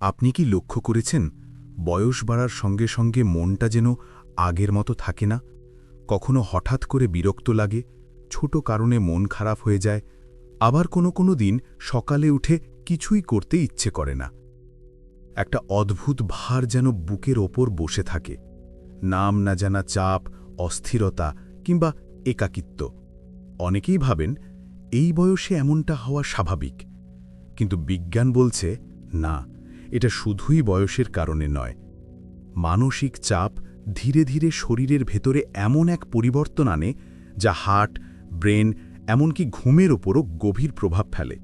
আপনি কি লক্ষ্য করেছেন, বয়স বাড়ার সঙ্গে সঙ্গে মনটা যেন আগের মতো থাকে না? কখনো হঠাৎ করে বিরক্ত লাগে, ছোট কারণে মন খারাপ হয়ে যায়, আবার কোনো কোনো দিন সকালে উঠে কিছুই করতে ইচ্ছে করে না। একটা অদ্ভুত ভার যেন বুকের ওপর বসে থাকে, নাম না জানা চাপ, অস্থিরতা কিংবা একাকিত্ব। অনেকেই ভাবেন, এই বয়সে এমনটা হওয়া স্বাভাবিক, কিন্তু বিজ্ঞান বলছে, না। এটা শুধুই বয়সের কারণে নয়। মানসিক চাপ ধীরে ধীরে শরীরের ভেতরে এমন এক পরিবর্তন আনে, যা হার্ট, ব্রেন, এমনকি ঘুমের ওপরও গভীর প্রভাব ফেলে।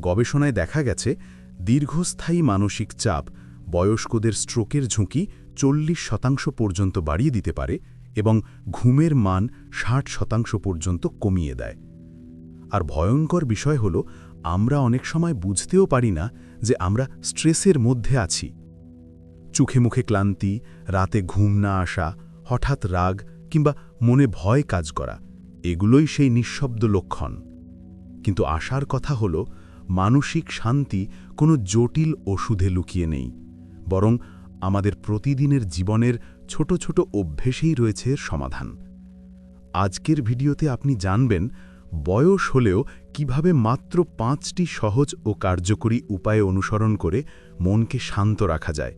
গবেষণায় দেখা গেছে, দীর্ঘস্থায়ী মানসিক চাপ বয়স্কদের স্ট্রোকের ঝুঁকি চল্লিশ শতাংশ পর্যন্ত বাড়িয়ে দিতে পারে এবং ঘুমের মান ষাট শতাংশ পর্যন্ত কমিয়ে দেয়। আর ভয়ঙ্কর বিষয় হল আমরা অনেক সময় বুঝতেও পারি না যে আমরা স্ট্রেসের মধ্যে আছি। চোখে মুখে ক্লান্তি, রাতে ঘুম না আসা, হঠাৎ রাগ কিংবা মনে ভয় কাজ করা, এগুলোই সেই নিঃশব্দ লক্ষণ। কিন্তু আশার কথা হল, মানসিক শান্তি কোনো জটিল ওষুধে লুকিয়ে নেই, বরং আমাদের প্রতিদিনের জীবনের ছোট ছোট অভ্যেসেই রয়েছে সমাধান। আজকের ভিডিওতে আপনি জানবেন বয়স হলেও কীভাবে মাত্র পাঁচটি সহজ ও কার্যকরী উপায় অনুসরণ করে মনকে শান্ত রাখা যায়,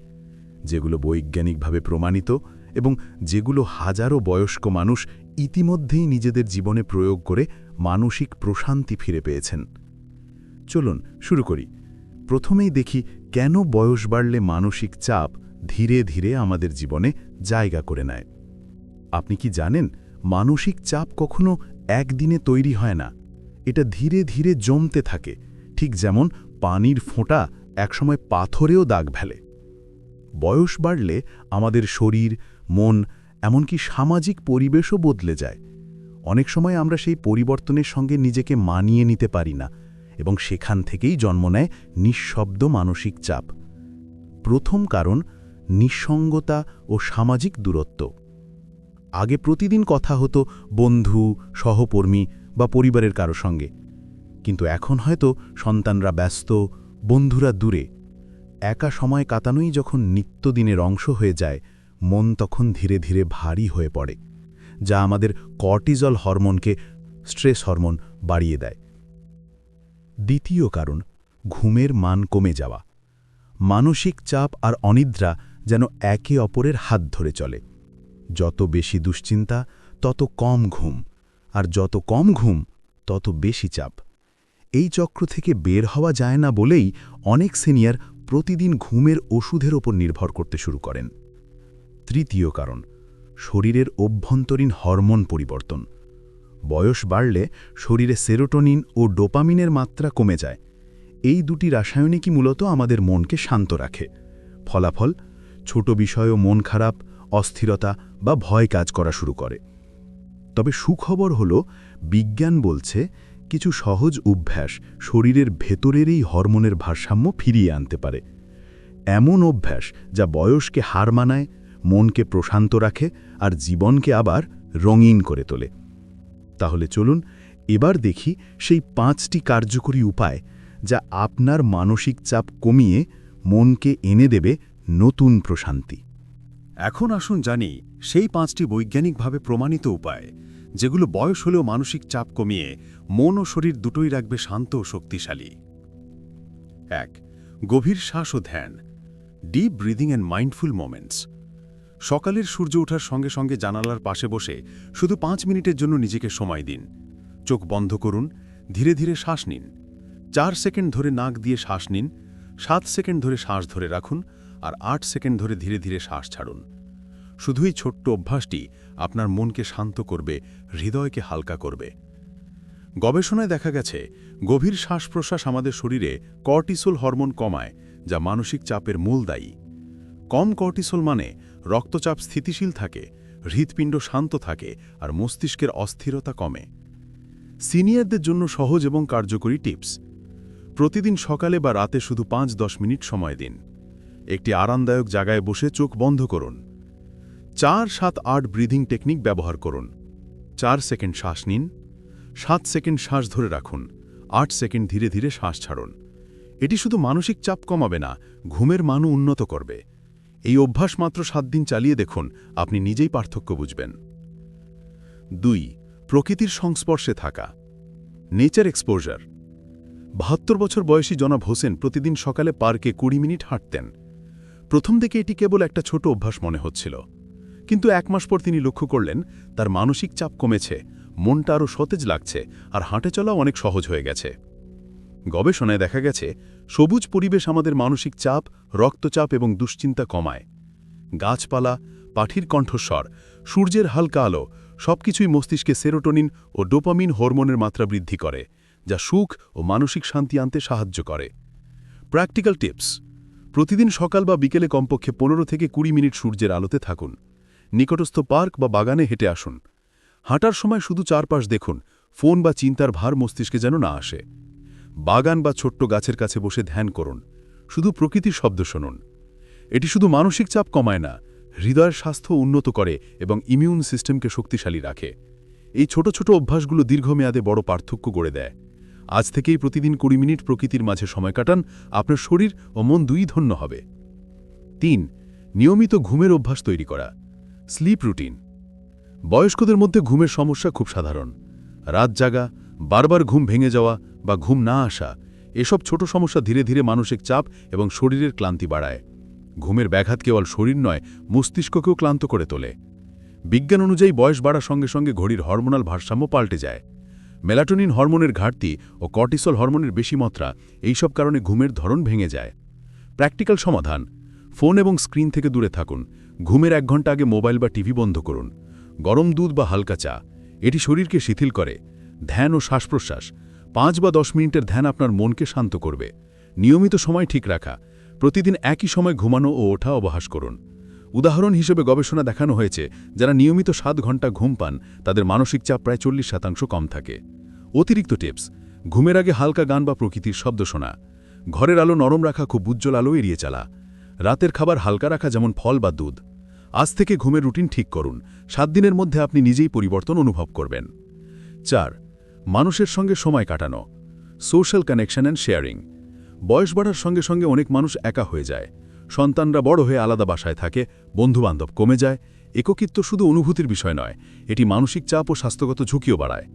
যেগুলো বৈজ্ঞানিকভাবে প্রমাণিত এবং যেগুলো হাজারো বয়স্ক মানুষ ইতিমধ্যেই নিজেদের জীবনে প্রয়োগ করে মানসিক প্রশান্তি ফিরে পেয়েছেন। চলুন শুরু করি। প্রথমেই দেখি কেন বয়স বাড়লে মানসিক চাপ ধীরে ধীরে আমাদের জীবনে জায়গা করে নেয়। আপনি কি জানেন মানসিক চাপ কখনো একদিনে তৈরি হয় না। এটা ধীরে ধীরে জমতে থাকে, ঠিক যেমন পানির ফোঁটা একসময় পাথরেও দাগ ফেলে। বয়স বাড়লে আমাদের শরীর, মন, এমনকি সামাজিক পরিবেশও বদলে যায়। অনেক সময় আমরা সেই পরিবর্তনের সঙ্গে নিজেকে মানিয়ে নিতে পারি না এবং সেখান থেকেই জন্ম নেয় নিঃশব্দ মানসিক চাপ। প্রথম কারণ, নিঃসঙ্গতা ও সামাজিক দূরত্ব। আগে প্রতিদিন কথা হতো বন্ধু, সহকর্মী বা পরিবারের কারও সঙ্গে। কিন্তু এখন হয়তো সন্তানরা ব্যস্ত, বন্ধুরা দূরে। একা সময় কাটানোই যখন নিত্যদিনের অংশ হয়ে যায়, মন তখন ধীরে ধীরে ভারী হয়ে পড়ে, যা আমাদের কর্টিজল হরমোনকে স্ট্রেস হরমোন বাড়িয়ে দেয়। দ্বিতীয় কারণ, ঘুমের মান কমে যাওয়া। মানসিক চাপ আর অনিদ্রা যেন একে অপরের হাত ধরে চলে। যত বেশি দুশ্চিন্তা, তত কম ঘুম, আর যত কম ঘুম, তত বেশি চাপ। এই চক্র থেকে বের হওয়া যায় না বলেই অনেক সিনিয়র প্রতিদিন ঘুমের ওষুধের ওপর নির্ভর করতে শুরু করেন। তৃতীয় কারণ, শরীরের অভ্যন্তরীণ হরমোন পরিবর্তন। বয়স বাড়লে শরীরে সেরোটোনিন ও ডোপামিনের মাত্রা কমে যায়। এই দুটি রাসায়নিকই মূলত আমাদের মনকে শান্ত রাখে। ফলাফল, ছোট বিষয়ও মন খারাপ অস্থিরতা বা ভয় কাজ করা শুরু করে। তবে সুখবর হল, বিজ্ঞান বলছে কিছু সহজ অভ্যাস শরীরের ভেতরের এই হরমোনের ভারসাম্য ফিরিয়ে আনতে পারে। এমন অভ্যাস যা বয়সকে হার মানায়, মনকে প্রশান্ত রাখে আর জীবনকে আবার রঙিন করে তোলে। তাহলে চলুন এবার দেখি সেই পাঁচটি কার্যকরী উপায় যা আপনার মানসিক চাপ কমিয়ে মনকে এনে দেবে নতুন প্রশান্তি। এখন আসুন জানি সেই পাঁচটি বৈজ্ঞানিকভাবে প্রমাণিত উপায়, যেগুলো বয়স হলেও মানসিক চাপ কমিয়ে মন ও শরীর দুটোই রাখবে শান্ত ও শক্তিশালী। এক, গভীর শ্বাস ও ধ্যান deep breathing and mindful moments সকালের সূর্য ওঠার সঙ্গে সঙ্গে জানালার পাশে বসে শুধু পাঁচ মিনিটের জন্য নিজেকে সময় দিন। চোখ বন্ধ করুন, ধীরে ধীরে শ্বাস নিন। চার সেকেন্ড ধরে নাক দিয়ে শ্বাস নিন, সাত সেকেন্ড ধরে শ্বাস ধরে রাখুন আর আট সেকেন্ড ধরে ধীরে ধীরে শ্বাস ছাড়ুন। শুধুই ছোট্ট অভ্যাসটি আপনার মনকে শান্ত করবে, হৃদয়কে হালকা করবে। গবেষণায় দেখা গেছে, গভীর শ্বাস প্রশ্বাস আমাদের শরীরে কর্টিসোল হরমোন কমায়, যা মানসিক চাপের মূল দায়ী। কম কর্টিসোল মানে রক্তচাপ স্থিতিশীল থাকে, হৃৎপিণ্ড শান্ত থাকে আর মস্তিষ্কের অস্থিরতা কমে। সিনিয়রদের জন্য সহজ এবং কার্যকরী টিপস। প্রতিদিন সকালে বা রাতে শুধু পাঁচ দশ মিনিট সময় দিন। একটি আরামদায়ক জায়গায় বসে চোখ বন্ধ করুন। চার সাত আট ব্রিদিং টেকনিক ব্যবহার করুন। চার সেকেন্ড শ্বাস নিন। সাত সেকেন্ড শ্বাস ধরে রাখুন। আট সেকেন্ড ধীরে ধীরে শ্বাস ছাড়ুন। এটি শুধু মানসিক চাপ কমাবে না, ঘুমের মানও উন্নত করবে। এই অভ্যাস মাত্র সাত দিন চালিয়ে দেখুন, আপনি নিজেই পার্থক্য বুঝবেন। দুই, প্রকৃতির সংস্পর্শে থাকা। Nature exposure. বাহাত্তর বছর বয়সী জনাব হোসেন প্রতিদিন সকালে পার্কে কুড়ি মিনিট হাঁটতেন। প্রথম দিকে এটি কেবল একটা ছোট অভ্যাস মনে হচ্ছিল। কিন্তু এক মাস পর তিনি লক্ষ্য করলেন, তার মানসিক চাপ কমেছে, মনটা আরও সতেজ লাগছে, আর হাঁটে চলা অনেক সহজ হয়ে গেছে। গবেষণায় দেখা গেছে, সবুজ পরিবেশ আমাদের মানসিক চাপ, রক্তচাপ এবং দুশ্চিন্তা কমায়। গাছপালা পাঠির কণ্ঠস্বর, সূর্যের হালকা আলো, সবকিছুই মস্তিষ্কে সেরোটোনিন ও ডোপামিন হরমোনের মাত্রা বৃদ্ধি করে, যা সুখ ও মানসিক শান্তি আনতে সাহায্য করে। Practical tips. প্রতিদিন সকাল বা বিকেলে কমপক্ষে পনেরো থেকে কুড়ি মিনিট সূর্যের আলোতে থাকুন। নিকটস্থ পার্ক বা বাগানে হেঁটে আসুন। হাঁটার সময় শুধু চারপাশ দেখুন, ফোন বা চিন্তার ভার মস্তিষ্কে যেন না আসে। বাগান বা ছোট্ট গাছের কাছে বসে ধ্যান করুন, শুধু প্রকৃতির শব্দ শুনুন। এটি শুধু মানসিক চাপ কমায় না, হৃদয়ের স্বাস্থ্য উন্নত করে এবং ইমিউন সিস্টেমকে শক্তিশালী রাখে। এই ছোট ছোট অভ্যাসগুলো দীর্ঘমেয়াদে বড় পার্থক্য গড়ে দেয়। আজ থেকেই প্রতিদিন কুড়ি মিনিট প্রকৃতির মাঝে সময় কাটান, আপনার শরীর ও মন দুই ধন্য হবে। তিন, নিয়মিত ঘুমের অভ্যাস তৈরি করা। Sleep routine. বয়স্কদের মধ্যে ঘুমের সমস্যা খুব সাধারণ। রাত জাগা, বারবার ঘুম ভেঙে যাওয়া বা ঘুম না আসা, এসব ছোট সমস্যা ধীরে ধীরে মানসিক চাপ এবং শরীরের ক্লান্তি বাড়ায়। ঘুমের ব্যাঘাত কেবল শরীর নয়, মস্তিষ্ককেও ক্লান্ত করে তোলে। বিজ্ঞান অনুযায়ী বয়স বাড়ার সঙ্গে সঙ্গে ঘড়ির হরমোনাল ভারসাম্য পাল্টে যায়। মেলাটোনিন হরমোনের ঘাটতি ও কর্টিসল হরমোনের বেশি মাত্রা, এইসব কারণে ঘুমের ধরন ভেঙে যায়। প্র্যাকটিক্যাল সমাধান। ফোন এবং স্ক্রিন থেকে দূরে থাকুন। ঘুমের এক ঘণ্টা আগে মোবাইল বা টিভি বন্ধ করুন। গরম দুধ বা হালকা চা। এটি শরীরকে শিথিল করে। ধ্যান ও শ্বাসপ্রশ্বাস। পাঁচ বা দশ মিনিটের ধ্যান আপনার মনকে শান্ত করবে। নিয়মিত সময় ঠিক রাখা। প্রতিদিন একই সময় ঘুমানো ও ওঠা অবহাস করুন। উদাহরণ হিসেবে গবেষণা দেখানো হয়েছে, যারা নিয়মিত সাত ঘণ্টা ঘুম পান, তাদের মানসিক চাপ প্রায় চল্লিশ শতাংশ কম থাকে। অতিরিক্ত টিপস। ঘুমের আগে হালকা গান বা প্রকৃতির শব্দ শোনা। ঘরের আলো নরম রাখা খুব উজ্জ্বল আলো এড়িয়ে চালা। রাতের খাবার হালকা রাখা যেমন ফল বা দুধ। আজ থেকে ঘুমের রুটিন ঠিক করুন। সাত দিনের মধ্যে আপনি নিজেই পরিবর্তন অনুভব করবেন। চার, মানুষের সঙ্গে সময় কাটানো। Social connection and sharing. বয়স বাড়ার সঙ্গে সঙ্গে অনেক মানুষ একা হয়ে যায়। সন্তানরা বড় হয়ে আলাদা বাসায় থাকে, বন্ধুবান্ধব কমে যায়। এককিত্ব শুধু অনুভূতির বিষয় নয়, এটি মানসিক চাপ ও স্বাস্থ্যগত ঝুঁকিও বাড়ায়।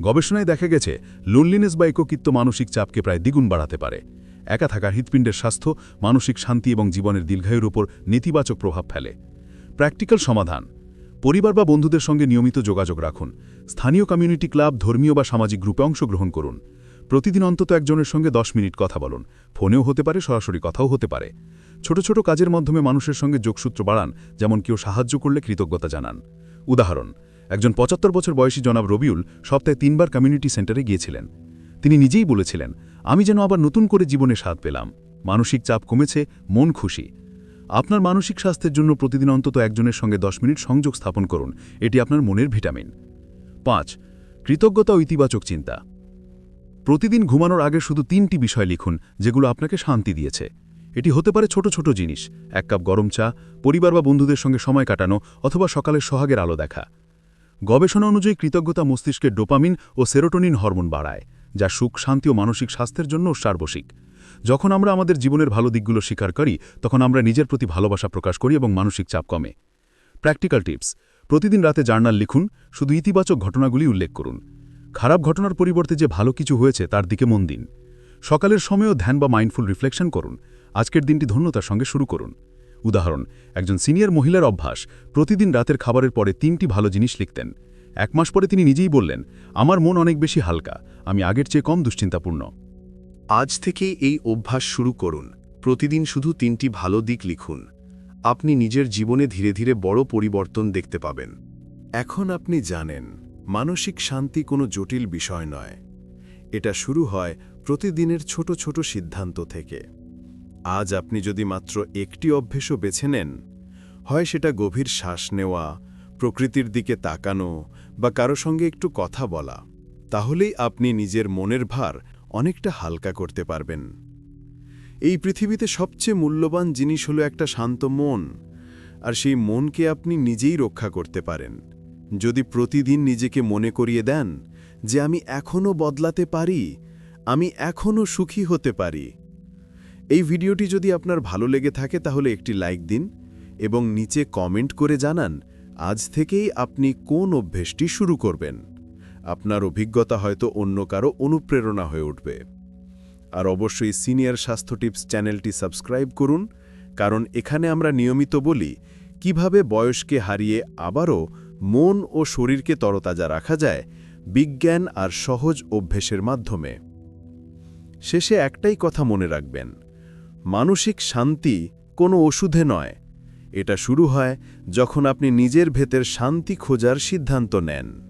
গবেষণায় দেখা গেছে লোনলিনেস বা এককিত্ব মানসিক চাপকে প্রায় দ্বিগুণ বাড়াতে পারে। একা থাকা হৃৎপিণ্ডের স্বাস্থ্য, মানসিক শান্তি এবং জীবনের দীর্ঘায়ুর উপর নেতিবাচক প্রভাব ফেলে। প্র্যাকটিক্যাল সমাধান। পরিবার বা বন্ধুদের সঙ্গে নিয়মিত যোগাযোগ রাখুন। স্থানীয় কমিউনিটি ক্লাব, ধর্মীয় বা সামাজিক গ্রুপে অংশগ্রহণ করুন। প্রতিদিন অন্তত একজনের সঙ্গে দশ মিনিট কথা বলুন। ফোনেও হতে পারে, সরাসরি কথাও হতে পারে। ছোট ছোট কাজের মাধ্যমে মানুষের সঙ্গে যোগসূত্র বাড়ান, যেমন কেউ সাহায্য করলে কৃতজ্ঞতা জানান। উদাহরণ একজন পঁচাত্তর বছর বয়সী জনাব রবিউল সপ্তাহে তিনবার কমিউনিটি সেন্টারে গিয়েছিলেন। তিনি নিজেই বলেছিলেন, আমি যেন আবার নতুন করে জীবনে স্বাদ পেলাম। মানসিক চাপ কমেছে, মন খুশি। আপনার মানসিক স্বাস্থ্যের জন্য প্রতিদিন অন্তত একজনের সঙ্গে দশ মিনিট সংযোগ স্থাপন করুন। এটি আপনার মনের ভিটামিন। পাঁচ, কৃতজ্ঞতা ও ইতিবাচক চিন্তা। প্রতিদিন ঘুমানোর আগে শুধু তিনটি বিষয় লিখুন, যেগুলো আপনাকে শান্তি দিয়েছে। এটি হতে পারে ছোট ছোট জিনিস, এক কাপ গরম চা, পরিবার বা বন্ধুদের সঙ্গে সময় কাটানো, অথবা সকালের সোহাগের আলো দেখা। গবেষণা অনুযায়ী কৃতজ্ঞতা মস্তিষ্কের ডোপামিন ও সেরোটোনিন হরমোন বাড়ায়, যা সুখ, শান্তি ও মানসিক স্বাস্থ্যের জন্য সার্বশিক। যখন আমরা আমাদের জীবনের ভালো দিকগুলো স্বীকার করি, তখন আমরা নিজের প্রতি ভালোবাসা প্রকাশ করি এবং মানসিক চাপ কমে। প্র্যাকটিক্যাল টিপস প্রতিদিন রাতে জার্নাল লিখুন, শুধু ইতিবাচক ঘটনাগুলি উল্লেখ করুন। খারাপ ঘটনার পরিবর্তে যে ভালো কিছু হয়েছে, তার দিকে মন দিন। সকালের সময়ও ধ্যান বা মাইন্ডফুল রিফ্লেকশন করুন। আজকের দিনটি ধন্যতার সঙ্গে শুরু করুন। উদাহরণ, একজন সিনিয়র মহিলার অভ্যাস, প্রতিদিন রাতের খাবারের পরে তিনটি ভালো জিনিস লিখতেন। এক মাস পরে তিনি নিজেই বললেন, আমার মন অনেক বেশি হালকা, আমি আগের চেয়ে কম দুশ্চিন্তাপূর্ণ। আজ থেকেই এই অভ্যাস শুরু করুন। প্রতিদিন শুধু তিনটি ভালো দিক লিখুন। আপনি নিজের জীবনে ধীরে ধীরে বড় পরিবর্তন দেখতে পাবেন। এখন আপনি জানেন, মানসিক শান্তি কোনো জটিল বিষয় নয়। এটা শুরু হয় প্রতিদিনের ছোট ছোট সিদ্ধান্ত থেকে। আজ আপনি যদি মাত্র একটি অভ্যেসও বেছে নেন, হয় সেটা গভীর শ্বাস নেওয়া, প্রকৃতির দিকে তাকানো বা কারও সঙ্গে একটু কথা বলা, তাহলেই আপনি নিজের মনের ভার অনেকটা হালকা করতে পারবেন। এই পৃথিবীতে সবচেয়ে মূল্যবান জিনিস হলো একটা শান্ত মন, আর সেই মনকে আপনি নিজেই রক্ষা করতে পারেন। যদি প্রতিদিন নিজেকে মনে করিয়ে দেন যে আমি এখনও বদলাতে পারি, আমি এখনও সুখী হতে পারি এই ভিডিওটি যদি আপনার ভালো লেগে থাকে তাহলে একটি লাইক দিন এবং নিচে কমেন্ট করে জানান আজ থেকেই আপনি কোন অভ্যেসটি শুরু করবেন। আপনার অভিজ্ঞতা হয়তো অন্য কারও অনুপ্রেরণা হয়ে উঠবে। আর অবশ্যই সিনিয়র স্বাস্থ্য টিপস চ্যানেলটি সাবস্ক্রাইব করুন, কারণ এখানে আমরা নিয়মিত বলি, কীভাবে বয়সকে হারিয়ে আবারও মন ও শরীরকে তরতাজা রাখা যায় বিজ্ঞান আর সহজ অভ্যেসের মাধ্যমে। শেষে একটাই কথা মনে রাখবেন মানসিক শান্তি কোনো ওষুধে নয়। এটা শুরু হয় যখন আপনি নিজের ভেতের শান্তি খোঁজার সিদ্ধান্ত নেন।